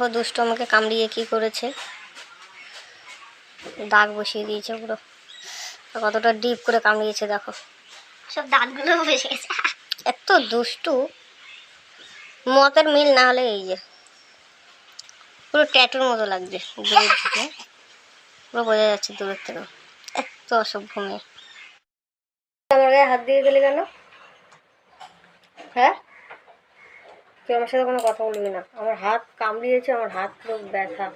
দুষ্টু আমাকে কামড়িয়ে কি করেছে? দাগ বসিয়ে দিয়েছে পুরো। কতটা ডিপ করে কামড়িয়েছে দেখো। সব দাঁতগুলো বসে গেছে। এত দুষ্টু। মতের মিল না হলে এই যে পুরো ট্যাটুর মতো লাগছে দূরের থেকে পুরো বোঝা যাচ্ছে দূরের থেকে। এত অসভ্য মেয়ে। আমার গায়ে হাত দিয়ে গেলে কেন? হ্যাঁ? কেউ আমার সাথে কোনো কথা বলবি না। আমার হাত কামড়িয়েছে, আমার হাত পুরো ব্যথা।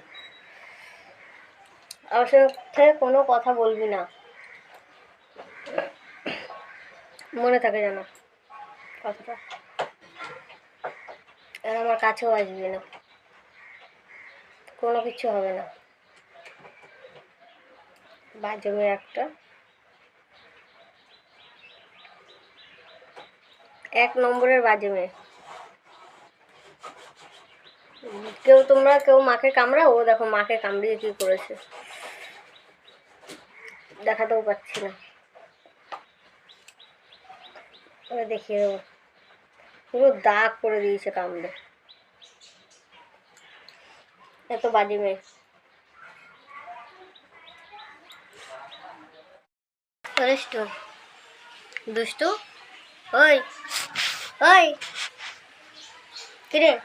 আমার সাথে কোনো কথা বলবি না। মনে থাকে যেন কথাটা। আর আমার কাছেও আসবি না। কোনো কিছু হবে না। বাজে মেয়ে একটা। এক নম্বরের বাজে মেয়ে। কেউ তোমরা, কেউ মাকে কামড়াও, ও দেখো মাকে কামড়িয়ে কি করেছে। দেখাতেও পাচ্ছি না। দেখিয়ে দেবো। পুরো দাগ করে দিয়েছে কামড়ে। এত বাজে মেয়ে। দুষ্টু। দুষ্টু? ওই ওই। কিরে?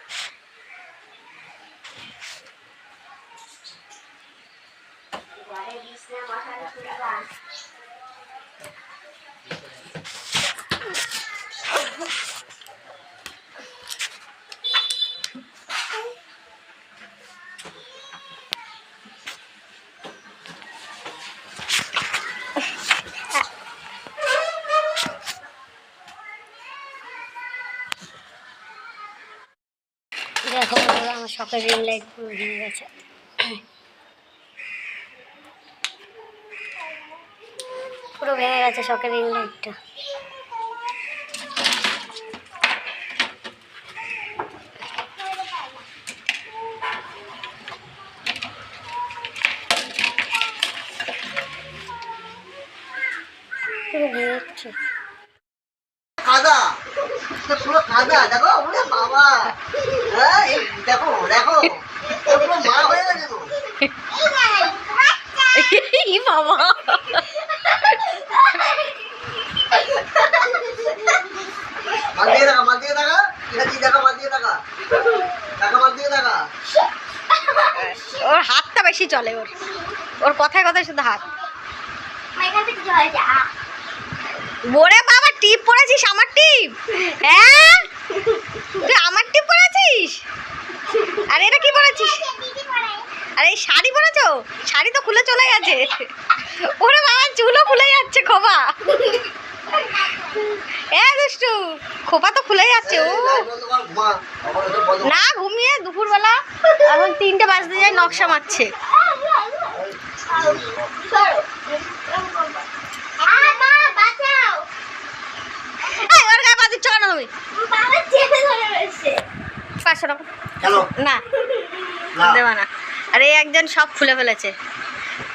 দেখো আমার শখের রিং লাইট পুরো ভেঙে গেছে। পুরো ভেঙে গেছে শখের রিং লাইটটা পুরো দেখো, ওরে বাবা। হ্যাঁ দেখো দেখো মা হয়ে গেছে ই বাবা মার দিয়ে দেখা মার দিয়ে দেখা এটা কি দেখা মার দিয়ে দেখা দেখা মার দিয়ে দেখা ওর হাতটা বেশি চলে ওর। ওর কথায় কথায় শুধু হাত। ওরে বাবা, টিপ পরেছিস আমার টিপ? হ্যাঁ? তুই আমার টিপ পরেছিস আরে এটা কি পরেছিস দিদি পড়ে আর শাড়ি পরেছো শাড়ি তো খুলে চলে গেছে। ওরে বাবা, চুলও খুলে যাচ্ছে খোপা এ দুষ্টু খোপা তো খুলে যাচ্ছে ও। না ঘুমিয়ে দুপুরবেলা এখন তিনটে বাজতে যায় নকশা মারছে। পাঁচশো টাকা। না না। দেবা না। আরে একজন সব খুলে ফেলেছে।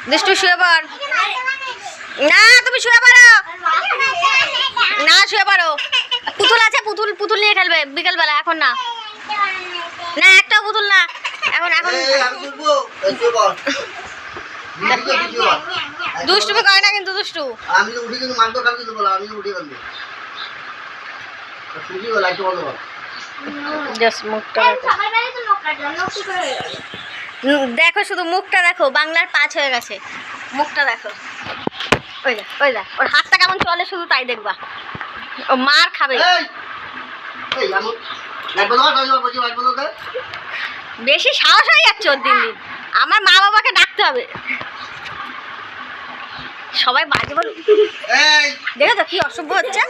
দুষ্টু শুয়ে পড়। না তুমি শুয়ে পড়ো। না শুয়ে পড়ো। পুতুল আছে পুতুল পুতুল নিয়ে খেলবে বিকেলবেলা এখন না। না একটাও পুতুল না এখন এখন। বল। দুষ্টুমি করে না কিন্তু দুষ্টু। আমি তো উঠে কিন্তু মারবো কাল কিন্তু বলো আমি উঠে ফেলব শুধু লাইট বন্ধ কর জাস্ট মুখটা দেখো শুধু মুখটা দেখো বাংলার পাঁচ হয়ে গেছে। মুখটা দেখো। ওই দেখ ওই দেখ ওর হাতটা কেমন চলে শুধু তাই দেখবা। ও মার খাবে। বেশি সাহস হয়ে যাচ্ছে ওর দিন দিন। আমার মা বাবাকে ডাকতে হবে। সবাই বাজে বল। দেখো তো কি অসভ্য হচ্ছে।